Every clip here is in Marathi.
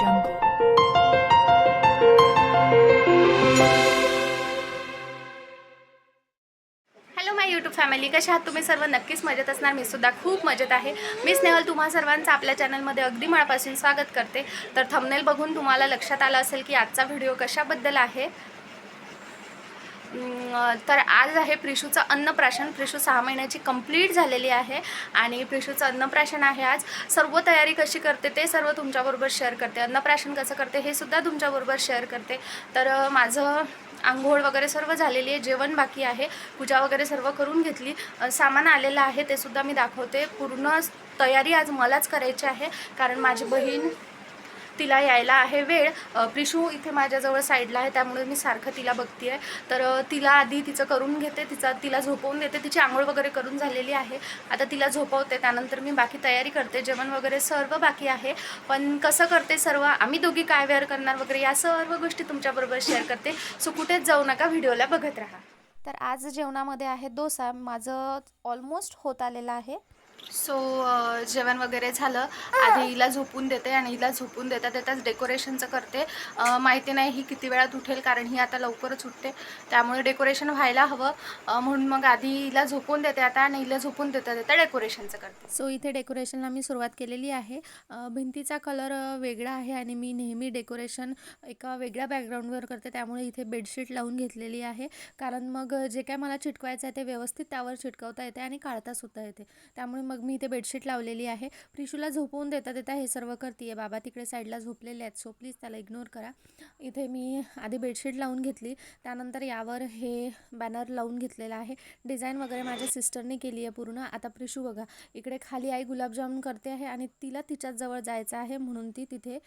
jungle. Hello my YouTube family कशा आहात तुम्ही? सर्व नक्कीच मजेत असणार. मी सुद्धा खूप मजेत आहे. मी स्नेहल. तुम्हा सर्वांचं आपल्या चॅनलमध्ये अगदी मनापासून स्वागत करते. तर थंबनेल बघून तुम्हाला लक्षात आलं असेल की आजचा व्हिडिओ कशाबद्दल आहे? तर आज आहे प्रिशूचं अन्नप्राशन. प्रिशू सहा महिन्याची कंप्लीट झालेली आहे आणि प्रिशूचं अन्नप्राशन आहे आज. सर्व तयारी कशी करते ते सर्व तुमच्याबरोबर शेअर करते. अन्नप्राशन कसं करते हे सुद्धा तुमच्याबरोबर शेअर करते. तर माझं आंघोळ वगैरे सर्व झालेली आहे. जेवण बाकी आहे. पूजा वगैरे सर्व करून घेतली. सामान आलेलं आहे ते सुद्धा मी दाखवते. पूर्ण तयारी आज मलाच करायची आहे. कारण माझी बहीण तिला यायला आहे वेळ. प्रिशू इथे माझ्याजवळ साईडला आहे त्यामुळे मी सारखं तिला बघते आहे तर तिला आधी तिचं करून घेते तिचा तिला झोपवून देते. तिची आंघोळ वगैरे करून झालेली आहे. आता तिला झोपवते त्यानंतर मी बाकी तयारी करते. जेवण वगैरे सर्व बाकी आहे. पण कसं करते सर्व आम्ही दोघी काय वेअर करणार वगैरे या सर्व गोष्टी तुमच्याबरोबर शेअर करते. सो कुठेच जाऊ नका व्हिडिओला बघत राहा. तर आज जेवणामध्ये आहे डोसा. माझं ऑलमोस्ट होत आलेलं आहे. सो जेवण वगैरे झालं. आधी हिला झोपून देते आणि हिला झोपून देता देताच डेकोरेशनचं करते. माहिती नाही ही किती वेळात उठेल कारण ही आता लवकरच उठते. त्यामुळे डेकोरेशन व्हायला हवं. म्हणून मग आधी हिला झोपून देते आता आणि हिला झोपून देता देता डेकोरेशनचं करते. सो इथे डेकोरेशनला मी सुरुवात केलेली आहे. भिंतीचा कलर वेगळा आहे आणि मी नेहमी डेकोरेशन एका वेगळ्या बॅकग्राऊंडवर करते. त्यामुळे इथे बेडशीट लावून घेतलेली आहे. कारण मग जे काय मला चिटकवायचं आहे ते व्यवस्थित त्यावर चिटकवता येते आणि काढता सुद्धा येते. त्यामुळे मग मी इथे बेडशीट लावलेली आहे. प्रिशूला झोपवून देता देता हे सर्व करते बाबा तिकडे साईडला झोपलेले आहेत. सो प्लीज त्याला इग्नोर करा. इथे मी आधी बेडशीट लावून घेतली. त्यानंतर यावर हे बॅनर लावून घेतलेलं आहे. डिझाईन वगैरे माझ्या सिस्टरने केली आहे पूर्ण. आता प्रिशू बघा. इकडे खाली आई गुलाबजामुन करते आहे आणि तिला तिच्याच जवळ जायचं आहे म्हणून ती तिथे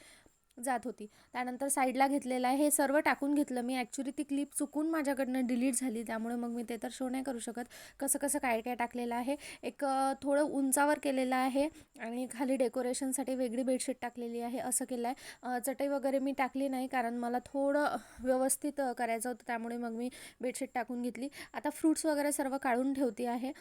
जात होती. त्यानंतर साईडला घेतलेलं आहे. हे सर्व टाकून घेतलं. मी ॲक्च्युली ती क्लिप चुकून माझ्याकडनं डिलीट झाली. त्यामुळे मग मी ते तर शो नाही करू शकत. कसं कसं काय काय टाकलेलं आहे? एक थोडं उंचावर केलेलं आहे आणि खाली डेकोरेशनसाठी वेगळी बेडशीट टाकलेली आहे. असं केलं आहे चटई वगैरे मी टाकली नाही कारण मला थोडं व्यवस्थित करायचं होतं. त्यामुळे मग मी बेडशीट टाकून घेतली. आता फ्रूट्स वगैरे सर्व काढून ठेवते आहे.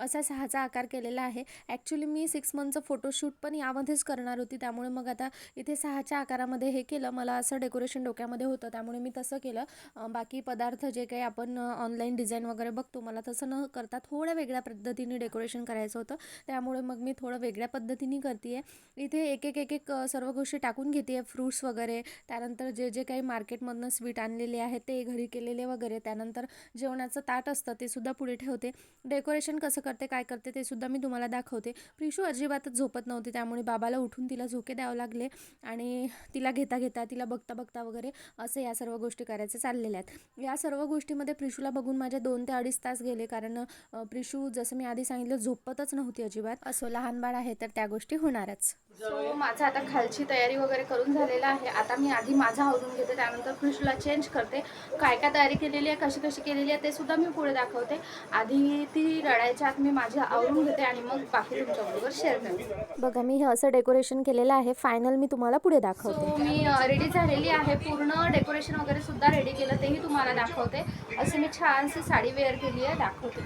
असा सहाचा आकार केलेला आहे. ॲक्च्युली मी सिक्स मंथचं फोटोशूट पण यामध्येच करणार होती. त्यामुळे मग आता इथे सहाच्या आकारामध्ये हे केलं मला असं डेकोरेशन डोक्यामध्ये होतं त्यामुळे मी तसं केलं. बाकी पदार्थ जे काही आपण ऑनलाईन डिझाईन वगैरे बघतो मला तसं न करता थोड्या वेगळ्या पद्धतीने डेकोरेशन करायचं होतं. त्यामुळे मग मी थोडं वेगळ्या पद्धतीने करते आहे इथे एक एक एक एक सर्व गोष्टी टाकून घेते आहे फ्रूट्स वगैरे. त्यानंतर जे जे काही मार्केटमधनं स्वीट आणलेले आहेत ते घरी केलेले वगैरे. त्यानंतर जेवणाचं ताट असतं ते सुद्धा पुढे ठेवते. डेकोरेशन कसं करते काय करते ते सुद्धा मी तुम्हाला दाखवते. प्रिशू अजिबातच झोपत नव्हती त्यामुळे बाबाला उठून तिला झोके द्यावं लागले. आणि तिला घेता घेता तिला बघता बघता वगैरे असं या सर्व गोष्टी करायच्या चाललेल्या आहेत. या सर्व गोष्टीमध्ये प्रिशूला बघून माझे दोन ते अडीच तास गेले कारण प्रिशू जसं मी आधी सांगितलं झोपतच नव्हती अजिबात. असो लहान बाळ आहे तर त्या गोष्टी होणारच. सो माझं आता खालची तयारी वगैरे करून झालेलं आहे. आता मी आधी माझं आवरून घेते त्यानंतर प्रिशूला चेंज करते. काय काय तयारी केलेली आहे कशी कशी केलेली आहे ते सुद्धा मी पुढे दाखवते. आधी ती रडायच्या आत मी माझं आवरून घेते आणि मग बाकी तुमच्याबरोबर शेअर करते. बघा मी हे असं डेकोरेशन केलेलं आहे. फायनल मी तुम्हाला पुढे दाखवते. सो मी रेडी झालेली आहे. पूर्ण डेकोरेशन वगैरे सुद्धा रेडी केलं तेही तुम्हाला दाखवते. असे मी छानशी साडी वेअर केली आहे दाखवते.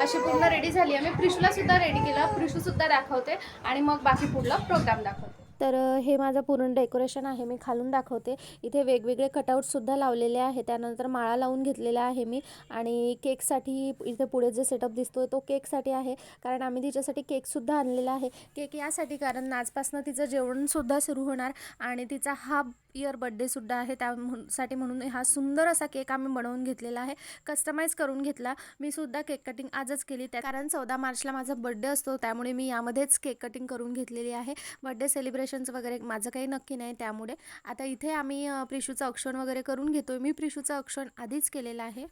अशी पूर्ण रेडी झाली. आहे मी प्रिशूला सुद्धा रेडी केलं. प्रिशू सुद्धा दाखवते. आणि मग बाकी पुढला प्रोग्राम दाखवते. तर हे माझं पूर्ण डेकोरेशन आहे. मी खालून दाखवते. इथे वेगवेगळे कटआउटसुद्धा लावलेले आहे. त्यानंतर माळा लावून घेतलेला आहे मी. आणि केकसाठी इथे पुढे जे सेटअप दिसतोय तो केकसाठी आहे. कारण आम्ही तिच्यासाठी केकसुद्धा आणलेला आहे. केक यासाठी कारण आजपासनं तिचं जेवणसुद्धा सुरू होणार. आणि तिचा हा इयर बड्डेसुद्धा आहे त्यासाठी म्हणून हा सुंदर असा केक आम्ही बनवून घेतलेला आहे. कस्टमाइज करून घेतला. मी सुद्धा केक कटिंग आजच केली. त्या कारण चौदा मार्चला माझा बड्डे असतो त्यामुळे मी यामध्येच केक कटिंग करून घेतलेली आहे. बड्डे सेलिब्रेशन्स वगैरे माझं काही नक्की नाही त्यामुळे. आता इथे आम्ही प्रिशूचं औक्षण वगैरे करून घेतोय. मी प्रिशूचं औक्षण आधीच केलेलं आहे.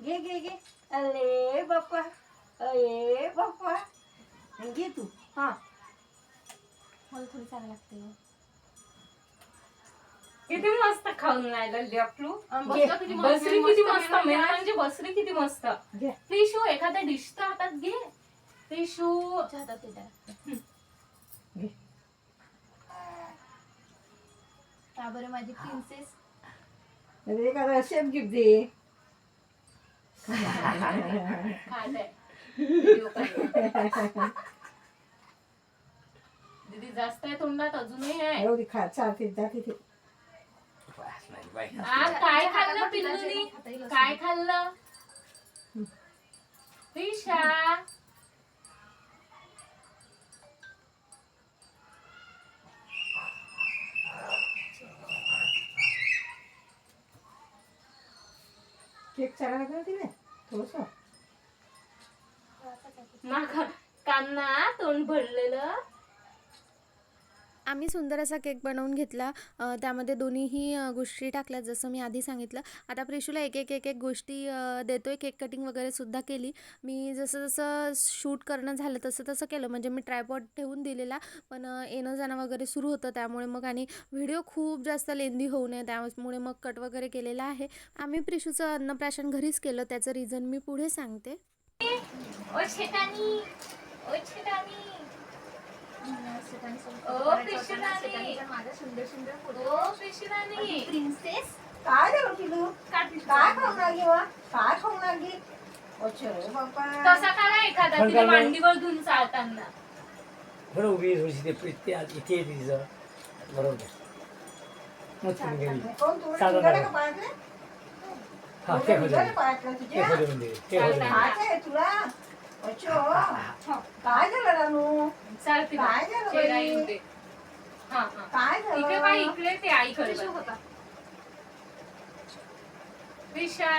घे घे घे. अरे बाप्पा! अरे बाप्पा! घे तू. हा. मला थोडी चांगलं लागते. किती मस्त खाऊन राहिलं मस्त, बसरी किती मस्त मेनू. म्हणजे बसरी किती मस्त. घे. प्रिशू एखाद्या डिश तर हातात घे. प्रिशू घे. का बरं माझी प्रिन्सेस अरे एखादा शेप गिफ्ट दे. खात. आहे Video काढ. दीदी जास्त आहे तोंडात अजूनही आहे. एवढी खा चालते जा तिथे. आ, काय खाल्लं पिल्लूनी? काय खाल्लं? प्रिशा केक चालायला लागला तिने? थोडस? माग कांना तोंड भरलेलं. आम्ही सुंदर असा केक बनवून घेतला. त्यामध्ये दोन्हीही गोष्टी टाकल्या जसं मी आधी सांगितलं. आता प्रिशूला एक एक एक एक गोष्टी देतो देतोय. केक कटिंग वगैरे सुद्धा केली. मी जसं जसं शूट करणं झालं तसं तसं केलं. म्हणजे मी ट्रायपॉट ठेवून दिलेला पण येणं जाणं वगैरे सुरू होतं. त्यामुळे मग आणि व्हिडिओ खूप जास्त लेंदी होऊ नये. त्यामुळे मग कट वगैरे केलेला आहे. आम्ही प्रिशूचं अन्नप्राशन घरीच केलं. त्याचं रिझन मी पुढे सांगते. प्रिन्सेस काय झालं पिलू काय खाऊन लागली वा? काय खाऊन लागली? अच्छा रे बाप्पा तसा काढा एखादा पण तिला काढलं. मांडीवर धुवून चालताना. बरं उभी आहे थोडीशी ते प्रीत- ते आत- इथे येते तिचं. बरोबर. मग तुम्ही गेली कोण तुला चालत निघाले आलं. हा तुला. काय आहे काय झालं रानू चालते बघ. काय झालं चेहरा बाई? येऊ दे. हा हा काय इकडे बाई झालं इकडे ते आईकडे बघ. प्रिशा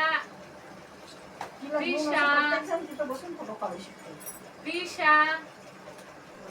तिला घेऊन असं विशा. प्रत्येक जण तिथं बसून फोटो काढू शकते प्रिशा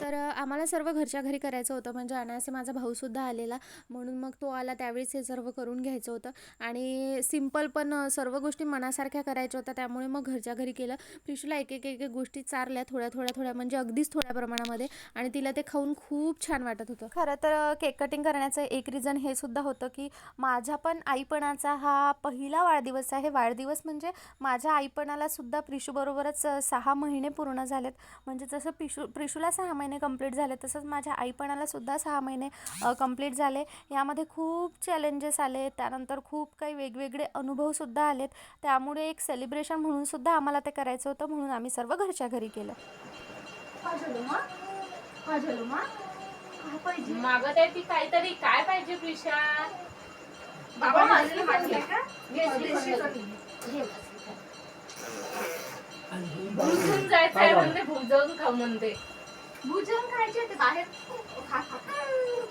तर आम्हाला सर्व घरच्या घरी करायचं होतं. म्हणजे अनायासे माझा भाऊसुद्धा आलेला. म्हणून मग तो आला त्यावेळेस हे सर्व करून घ्यायचं होतं. आणि सिंपल पण सर्व गोष्टी मनासारख्या करायच्या होत्या. त्यामुळे मग घरच्या घरी केलं. प्रिशूला एक एक एक गोष्टी चारल्या थोड्या थोड्या थोड्या. म्हणजे अगदीच थोड्या प्रमाणामध्ये. आणि तिला ते खाऊन खूप छान वाटत होतं. खरं तर केक कटिंग करण्याचं एक रिझन हे सुद्धा होतं की माझ्या पण आईपणाचा हा पहिला वाढदिवस आहे. वाढदिवस म्हणजे माझ्या आईपणाला सुद्धा प्रिशूबरोबरच सहा महिने पूर्ण झालेत. म्हणजे जसं पिशू प्रिशूला सहा महिने कंप्लीट झाले तसंच माझ्या आईपणाला सुद्धा सहा महिने कंप्लीट झाले. यामध्ये खूप चॅलेंजेस आले त्यानंतर खूप काही वेगवेगळे अनुभवसुद्धा आलेत. त्यामुळे एक सेलिब्रेशन म्हणून सुद्धा आम्हाला ते करायचं होतं म्हणून आम्ही सर्व घरच्या घरी केलं. मागत आहे ती काहीतरी काय पाहिजे प्रिशा? बाबा भुजून जायचं आहे म्हणते भुजवून खाऊ म्हणते. भुजन खायचे होते बाहेर.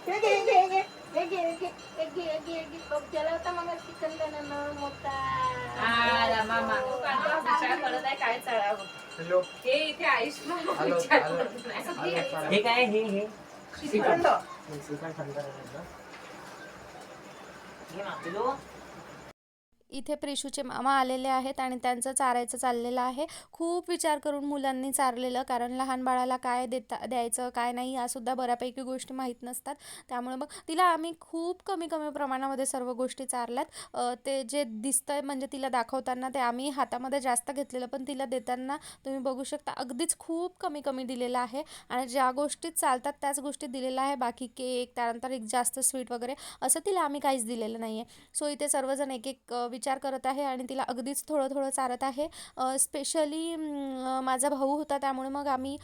हे घे, हे घे, हे घे. हे घे, हे घे, हे घे, हे घे, हे घे. तो केला होता मग चिकन मोठा. आ, मामा काका विचार करत आहे काय चढावं. हे इथे आयुष्मान विचार करत नाही. हे काय हे हे? श्रीखंड. इथे प्रिशूचे मामा आलेले आहेत आणि त्यांचं चारायचं चाललेलं आहे. खूप विचार करून मुलांनी चारलेलं कारण लहान बाळाला काय देता द्यायचं काय नाही यासुद्धा बऱ्यापैकी गोष्टी माहीत नसतात. त्यामुळे मग तिला आम्ही खूप कमी कमी प्रमाणामध्ये सर्व गोष्टी चारल्यात. ते जे दिसतं आहे म्हणजे तिला दाखवताना ते आम्ही हातामध्ये जास्त घेतलेलं पण तिला देताना तुम्ही बघू शकता अगदीच खूप कमी कमी दिलेलं आहे. आणि ज्या गोष्टी चालतात त्याच गोष्टी दिलेल्या आहे. बाकी केक त्यानंतर एक जास्त स्वीट वगैरे असं तिला आम्ही काहीच दिलेलं नाही आहे सो इथे सर्वजण एक एक विचार करत आहे आणि तिला अगदीच थोडं थोडं चारत आहे. स्पेशली माझा भाऊ होता त्यामुळे मग आम्ही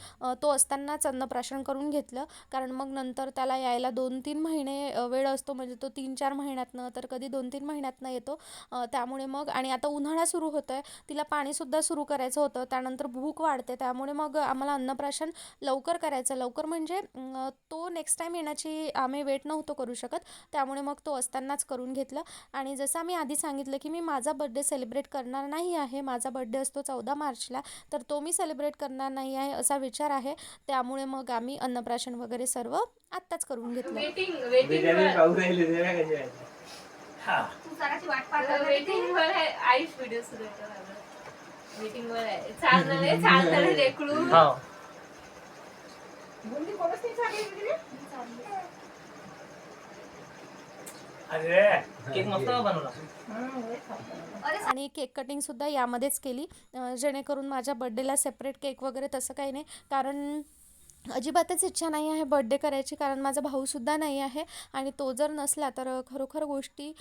तो असतानाच अन्नप्राशन करून घेतलं. कारण मग नंतर त्याला यायला दोन तीन महिने वेळ असतो. म्हणजे तो तीन चार महिन्यातनं तर कधी दोन तीन महिन्यातनं येतो. त्यामुळे मग आणि आता उन्हाळा सुरू होतो आहे तिला पाणीसुद्धा सुरू करायचं होतं. त्यानंतर भूक वाढते. त्यामुळे मग आम्हाला अन्नप्राशन लवकर करायचं. लवकर म्हणजे तो नेक्स्ट टाईम येण्याची आम्ही वेट नव्हतो करू शकत. त्यामुळे मग तो असतानाच करून घेतलं. आणि जसं आम्ही आधी सांगितलं की मी माझा बड्डे सेलिब्रेट करणार नाही आहे. माझा बड्डे असतो चौदा मार्चला तर तो मी सेलिब्रेट करणार नाही आहे असा विचार आहे. त्यामुळे मग आम्ही अन्नप्राशन वगैरे सर्व आत्ताच करून घेतलं. वेटिंग केक मस्त बनवला. हं. आणि केक कटिंगसुद्धा यामध्येच केली. जेणेकरून माझ्या बड्डेला सेपरेट केक वगैरे तसं काही नाही. कारण अजिबातच इच्छा नाही आहे बड्डे करायची. कारण माझा भाऊसुद्धा नाही आहे. आणि तो जर नसला तर खरोखर गोष्टी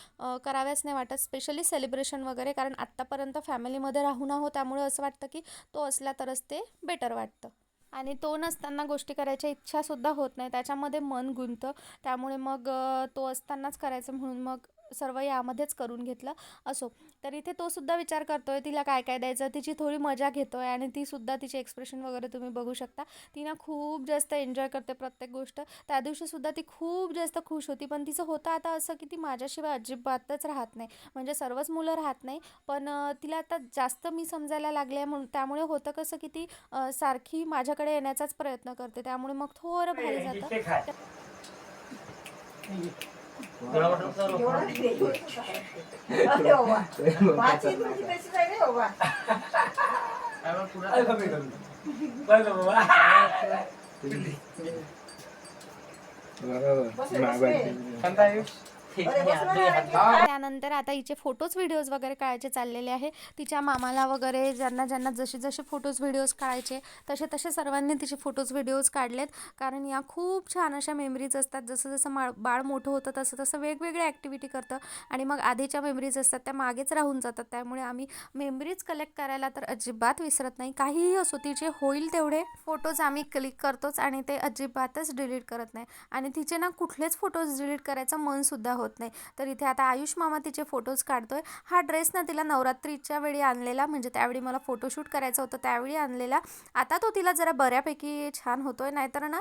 कराव्याच नाही वाटत. स्पेशली सेलिब्रेशन वगैरे. कारण आत्तापर्यंत फॅमिलीमध्ये राहून आहो त्यामुळे असं वाटतं की तो असला तरच ते बेटर वाटतं. आणि तो नसताना गोष्टी करायच्या इच्छासुद्धा होत नाही. त्याच्यामध्ये मन गुंतं त्यामुळे मग तो असतानाच करायचं म्हणून मग सर्व यामध्येच करून घेतलं असो. तर इथे तो सुद्धा विचार करतोय तिला काय काय द्यायचं? तिची थोडी मजा घेतोय आणि ती सुद्धा तिचे एक्सप्रेशन वगैरे तुम्ही बघू शकता. ती ना खूप जास्त एन्जॉय करते प्रत्येक गोष्ट. त्या दिवशी सुद्धा ती खूप जास्त खुश होती. पण तिचं होतं आता असं की ती माझ्याशिवाय अजिबातच राहत नाही. म्हणजे सर्वच मुलं राहत नाही. पण तिला आता जास्त मी समजायला लागले म्हणून त्यामुळे होतं कसं की ती सारखी माझ्याकडे येण्याचाच प्रयत्न करते. त्यामुळे मग थोडं भारी जातं. इथे खाय. मला वाटलं त्यानंतर आता हिचे फोटोज व्हिडिओज वगैरे काढायचे चाललेले आहे. तिच्या मामाला वगैरे ज्यांना ज्यांना जसे जसे फोटोज व्हिडिओज काढायचे तसे तसे सर्वांनी तिचे फोटोज व्हिडिओज काढलेत. कारण या खूप छान अशा मेमरीज असतात. जसं जसं मा बाळ मोठं होतं तसं तसं वेगवेगळे ॲक्टिव्हिटी करतं. आणि मग आधीच्या मेमरीज असतात त्या मागेच राहून जातात. त्यामुळे आम्ही मेमरीज कलेक्ट करायला तर अजिबात विसरत नाही. काहीही असो तिचे होईल तेवढे फोटोज आम्ही क्लिक करतोच आणि ते अजिबातच डिलीट करत नाही. आणि तिचे ना कुठलेच फोटोज डिलीट करायचं मनसुद्धा होत होत नाही. तर इथे आता आयुष मामा तिचे फोटोज काढतोय. हा ड्रेस ना तिला नवरात्रीच्या वेळी आणलेला म्हणजे त्यावेळी मला फोटोशूट करायचं होतं त्यावेळी आणलेला. आता तो तिला जरा बऱ्यापैकी छान होतोय. नाहीतर ना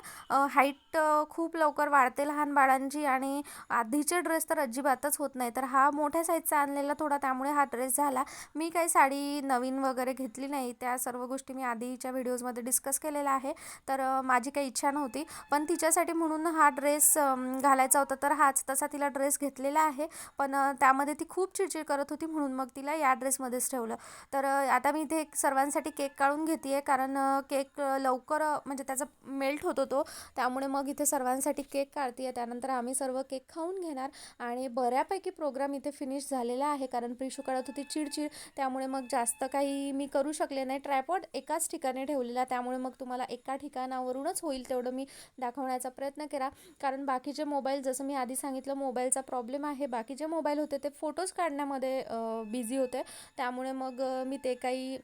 हाईट खूप लवकर वाढते लहान बाळांची आणि आधीचे ड्रेस तर अजिबातच होत नाही. तर हा मोठ्या साईजचा आणलेला थोडा त्यामुळे हा ड्रेस झाला. मी काही साडी नवीन वगैरे घेतली नाही. त्या सर्व गोष्टी मी आधीच्या व्हिडिओजमध्ये डिस्कस केलेला आहे. तर माझी काही इच्छा नव्हती. पण तिच्यासाठी म्हणून हा ड्रेस घालायचा होता. तर हाच तसा तिला ड्रेस घेतलेला आहे. पण त्यामध्ये ती खूप चिडचिड करत होती म्हणून मग तिला या ड्रेसमध्येच ठेवलं. तर आता मी इथे एक सर्वांसाठी केक काढून घेते आहे कारण केक लवकर म्हणजे त्याचा मेल्ट होतो तो त्यामुळे मग इथे सर्वांसाठी केक काढते त्यानंतर आम्ही सर्व केक खाऊन घेणार. आणि बऱ्यापैकी प्रोग्राम इथे फिनिश झालेला आहे. कारण प्रिशू काढत होती चिडचिड. त्यामुळे मग जास्त काही मी करू शकले नाही. ट्रायपॉड एकाच ठिकाणी ठेवलेला. त्यामुळे मग तुम्हाला एका ठिकाणावरूनच होईल तेवढं मी दाखवण्याचा प्रयत्न केला. कारण बाकीचे मोबाईल जसं मी आधी सांगितलं मोबाईलचा प्रॉब्लेम आहे. बाकीचे मोबाईल होते ते फोटोज काढण्यामध्ये बिझी होते. त्यामुळे मग मी ते काही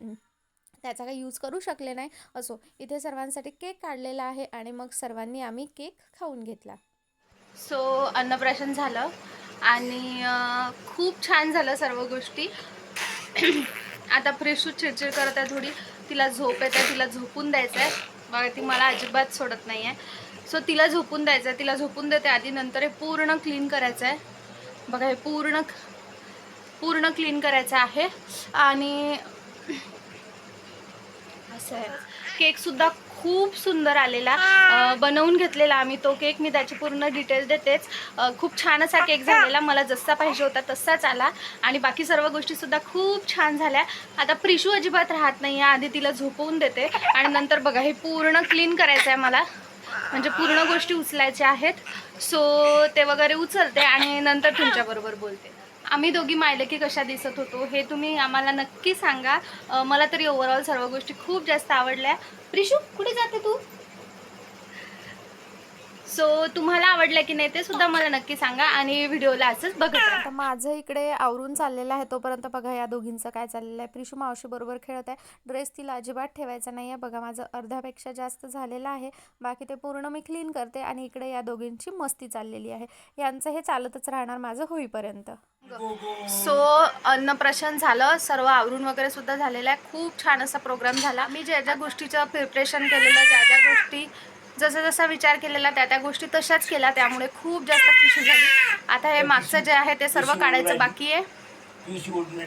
त्याचा काही यूज करू शकले नाही. असो इथे सर्वांसाठी केक काढलेला आहे आणि मग सर्वांनी आम्ही केक खाऊन घेतला. सो अन्नप्राशन झालं आणि खूप छान झालं सर्व गोष्टी. आता फ्रेशू चिडचिड करत आहे थोडी. तिला झोप येते तिला झोपून द्यायचं आहे बघा ती मला अजिबात सोडत नाही आहे सो तिला झोपून द्यायचं आहे तिला झोपून देते आधी नंतर हे पूर्ण क्लीन करायचं आहे बघा हे पूर्ण पूर्ण क्लीन करायचं आहे. आणि असं आहे. केकसुद्धा खूप सुंदर आलेला. बनवून घेतलेला आम्ही तो केक मी त्याची पूर्ण डिटेल देतेच. खूप छान असा केक झालेला. मला जसा पाहिजे होता तसाच आला. आणि बाकी सर्व गोष्टीसुद्धा खूप छान झाल्या. आता प्रिशू अजिबात राहत नाही आहे आधी तिला झोपवून देते. आणि नंतर बघा हे पूर्ण क्लीन करायचं आहे मला. म्हणजे पूर्ण गोष्टी उचलायच्या आहेत. सो ते वगैरे उचलते आणि नंतर तुमच्याबरोबर बोलते. आम्ही दोघी मायलेकी कशा दिसत होतो हे तुम्ही आम्हाला नक्की सांगा. मला तरी ओव्हरऑल सर्व गोष्टी खूप जास्त आवडल्या. प्रिशू कुठे जाते तू? सो तुम्हाला आवडलं की नाही ते सुद्धा मला नक्की सांगा आणि व्हिडिओला असंच बघत राहा. माझं इकडे आवरून चाललेलं आहे तोपर्यंत बघा या दोघींचं काय चाललेलं आहे. प्रिशू मावशी बरोबर खेळत आहे. ड्रेस तिला अजिबात ठेवायचा नाही आहे बघा माझं अर्ध्यापेक्षा जास्त झालेलं आहे. बाकी ते पूर्ण मी क्लीन करते आणि इकडे या दोघींची मस्ती चाललेली आहे. यांचं हे चालतच राहणार माझं होईपर्यंत. सो अन्नप्राशन झालं. सर्व आवरून वगैरे सुद्धा झालेलं आहे. खूप छान असा प्रोग्राम झाला. मी ज्या ज्या गोष्टीचं प्रिपरेशन केलेलं ज्या ज्या गोष्टी जसा जसा विचार केलेला त्या त्या गोष्टी तशाच केल्या त्यामुळे खूप जास्त खुशी झाली. आता हे मागचं जे आहे ते सर्व काढायचं बाकी आहे.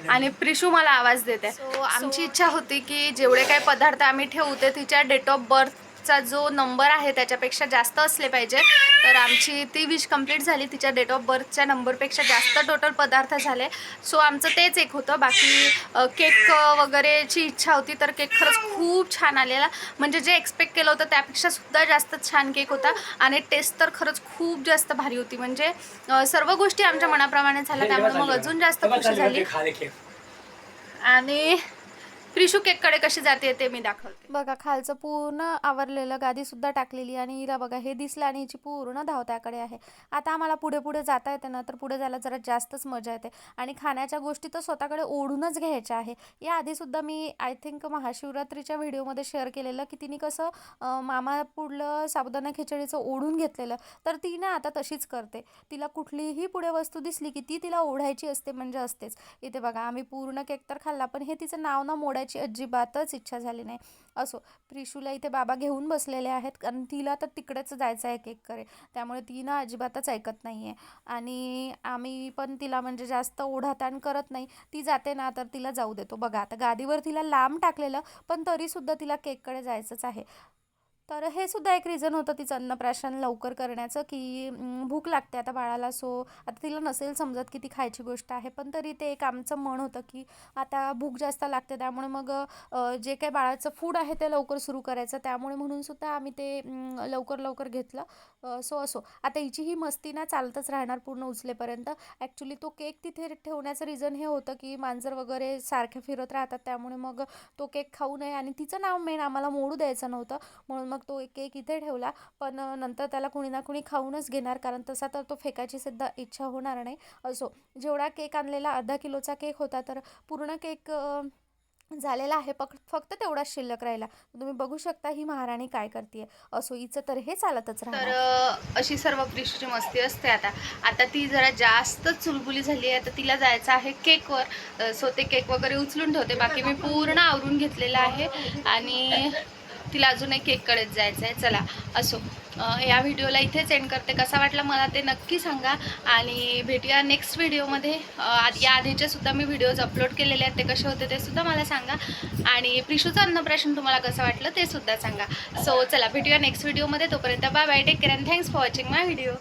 आणि प्रिशू मला आवाज देते. सो आमची इच्छा होती की जेवढे काही पदार्थ आम्ही ठेवू ते तिच्या डेट ऑफ बर्थचा जो नंबर आहे त्याच्यापेक्षा जास्त असले पाहिजे. तर आमची ती विश कंप्लीट झाली. तिच्या डेट ऑफ बर्थच्या नंबरपेक्षा जास्त टोटल पदार्थ झाले. सो आमचं तेच एक होतं. बाकी केक वगैरेची इच्छा होती तर केक खरंच खूप छान आलेला. म्हणजे जे एक्सपेक्ट केलं होतं त्यापेक्षा सुद्धा जास्त छान केक होता. आणि टेस्ट तर खरंच खूप जास्त भारी होती. म्हणजे सर्व गोष्टी आमच्या मनाप्रमाणे झाल्या. त्यामुळे मग अजून जास्त खुशी झाली. आणि प्रिशू केककडे कशी जाते ते मी दाखवते. बघा खालचं पूर्ण आवरलेलं गादी सुद्धा टाकलेली आणि हिला बघा हे दिसलं आणि हिची पूर्ण धावत्याकडे आहे. आता आम्हाला पुढे पुढे जाता येते ना तर पुढे जायला जरा जास्तच मजा येते. आणि खाण्याच्या गोष्टी तर स्वतःकडे ओढूनच घ्यायच्या आहे. या सुद्धा मी आय थिंक महाशिवरात्रीच्या व्हिडिओमध्ये शेअर केलेलं की तिने कसं मामा पुढलं साबुदाणा खिचडीचं ओढून घेतलेलं. तर ती ना आता तशीच करते. तिला कुठलीही पुढे वस्तू दिसली की ती तिला ओढायची असते म्हणजे असतेच. इथे बघा आम्ही पूर्ण केक तर खाल्ला पण हे तिचं नाव ना मोडायची अजिबातच इच्छा झाली नाही. असो प्रिशूला इथे बाबा घेऊन बसलेले आहेत कारण तिला तर तिकडेच जायचं आहे केक करे. त्यामुळे ती ना अजिबातच ऐकत नाही आहे आणि आम्ही पण तिला म्हणजे जास्त ओढाताण करत नाही. ती जाते ना तर तिला जाऊ देतो. बघा आता गादीवर तिला लांब टाकलेलं पण तरीसुद्धा तिला केककडे जायचंच आहे. तर हे सुद्धा एक रिझन होतं तिचं अन्नप्राशन लवकर करण्याचं की भूक लागते आता बाळाला. सो आता तिला नसेल समजत की ती खायची गोष्ट आहे. पण तरी ते एक आमचं मन होतं की आता भूक जास्त लागते. त्यामुळे मग जे काही बाळाचं फूड आहे ते लवकर सुरू करायचं. त्यामुळे म्हणून सुद्धा आम्ही ते लवकर लवकर घेतलं. सो असो. आता हिची ही मस्ती ना चालतच राहणार पूर्ण उचलेपर्यंत. ॲक्च्युली तो केक तिथे ठेवण्याचं रिझन हे होतं की मांजर वगैरे सारखे फिरत राहतात. त्यामुळे मग तो केक खाऊ नये. आणि तिचं नाव मेन आम्हाला मोडू द्यायचं नव्हतं. म्हणून मग तो केक इथे ठेवला. पण नंतर त्याला कुणी ना कुणी खाऊनच घेणार कारण तसा तर तो फेकायची सुद्धा इच्छा होणार नाही. असो जेवढा केक आणलेला अर्धा किलोचा केक होता तर पूर्ण केक झालेला आहे. फक्त फक्त तेवढाच शिल्लक राहिला. तुम्ही बघू शकता ही महाराणी काय करते असो हिचं तर हे चालतच तर अशी सर्व प्रिशूची मस्ती असते आता. आता ती जरा जास्त चुलबुली झाली आहे तर तिला जायचं आहे केकवर. सो ते केक वगैरे उचलून ठेवते. बाकी मी पूर्ण आवरून घेतलेलं आहे. आणि तिला अजून एक केककडेच जायचं आहे चला असो. या व्हिडिओला इथेच एंड करते. कसा वाटला मला ते नक्की सांगा. आणि भेटूया नेक्स्ट व्हिडिओमध्ये. आधी- या आधीचे सुद्धा मी व्हिडिओज अपलोड केलेले आहेत. ते कसे होते ते सुद्धा मला सांगा. आणि प्रिशूचं अन्नप्राशन तुम्हाला कसं वाटलं ते सुद्धा सांगा. सो चला भेटूया नेक्स्ट व्हिडिओमध्ये. तोपर्यंत bye bye take care and thanks for watching my video